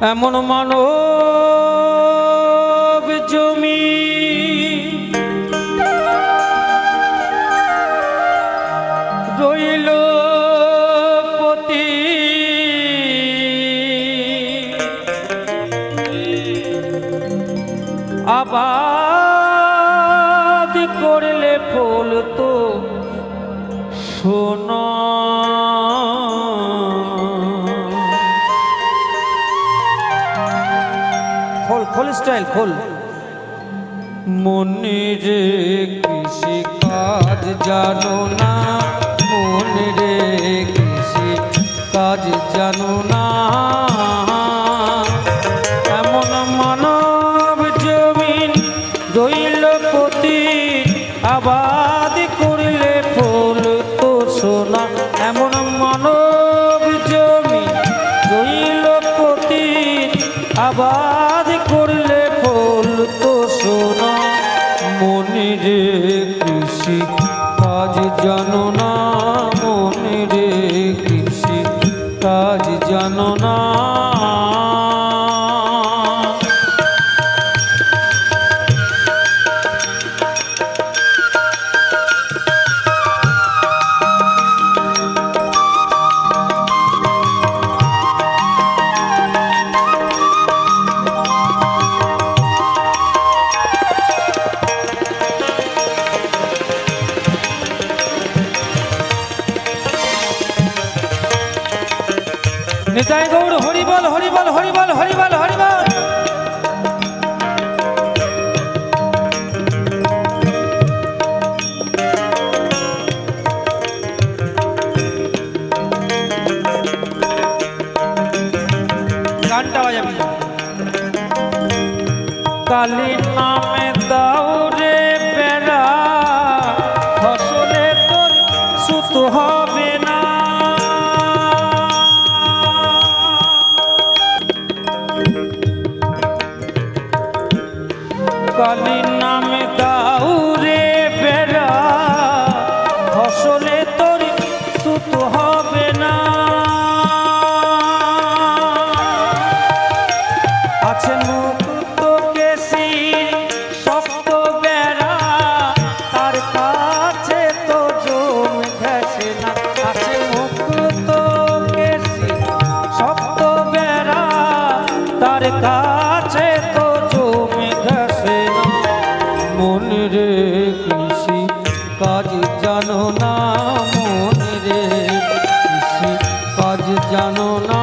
এমন মানব জমি। রইল পতি। আবাদ করলে ফুল তো শোনা স্টাইল খোল। মনির কৃষি কাজ জানো না মনিরে কাজ নিতাই গৌর হরিবল হরিবল হরিবল হরিবল হরিবল গানটা বাজাবি। কালী নামে দাউরে কালী নামে দাউরে বেড়া। ফসলে তোর সুত হবে না। আছে মুক্ত কেসি শক্ত বেড়া। তার কাছে তো জম ঘেসে না। আছে মুক্ত কেসি শক্ত বেড়া। তার কাছে জানো না?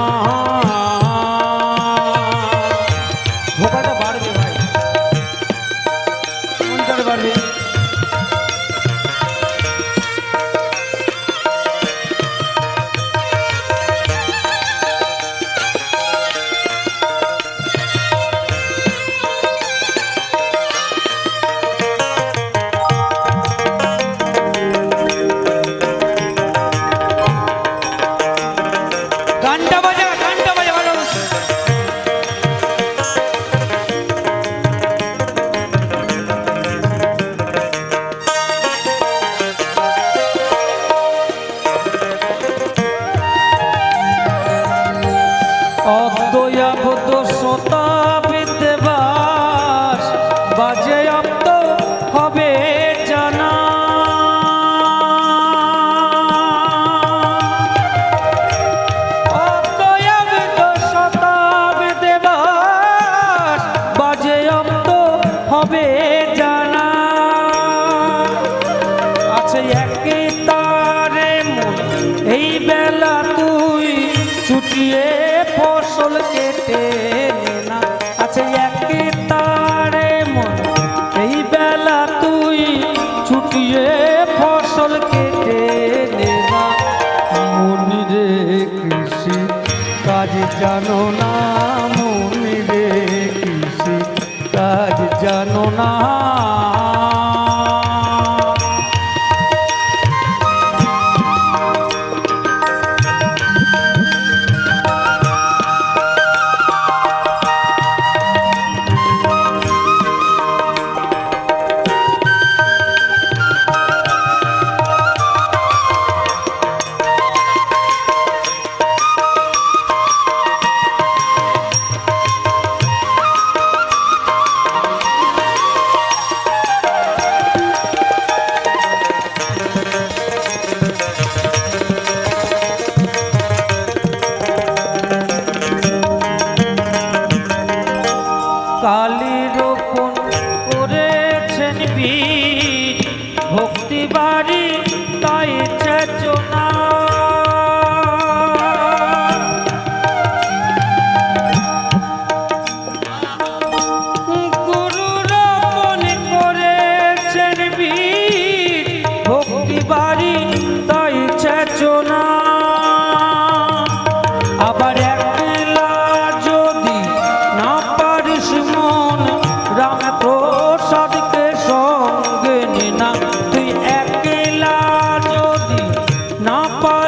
ফসল কেটে নে না মন রে কৃষি। কাজ জানো না, মন রে কৃষি। কাজ জানো না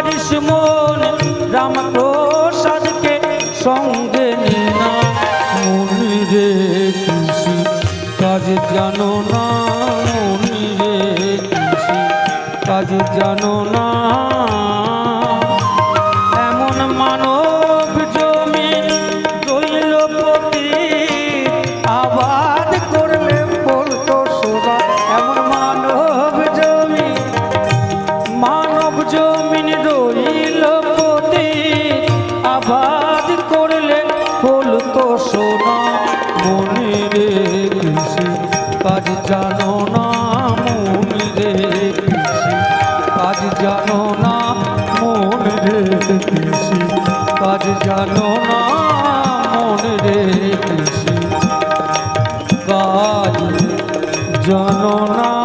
পারিস মন রামপ্রসাদকে সঙ্গে নিনা। মনিরে কৃষি কাজ জানো না মনিরে কৃষি কাজ জানো না জানো না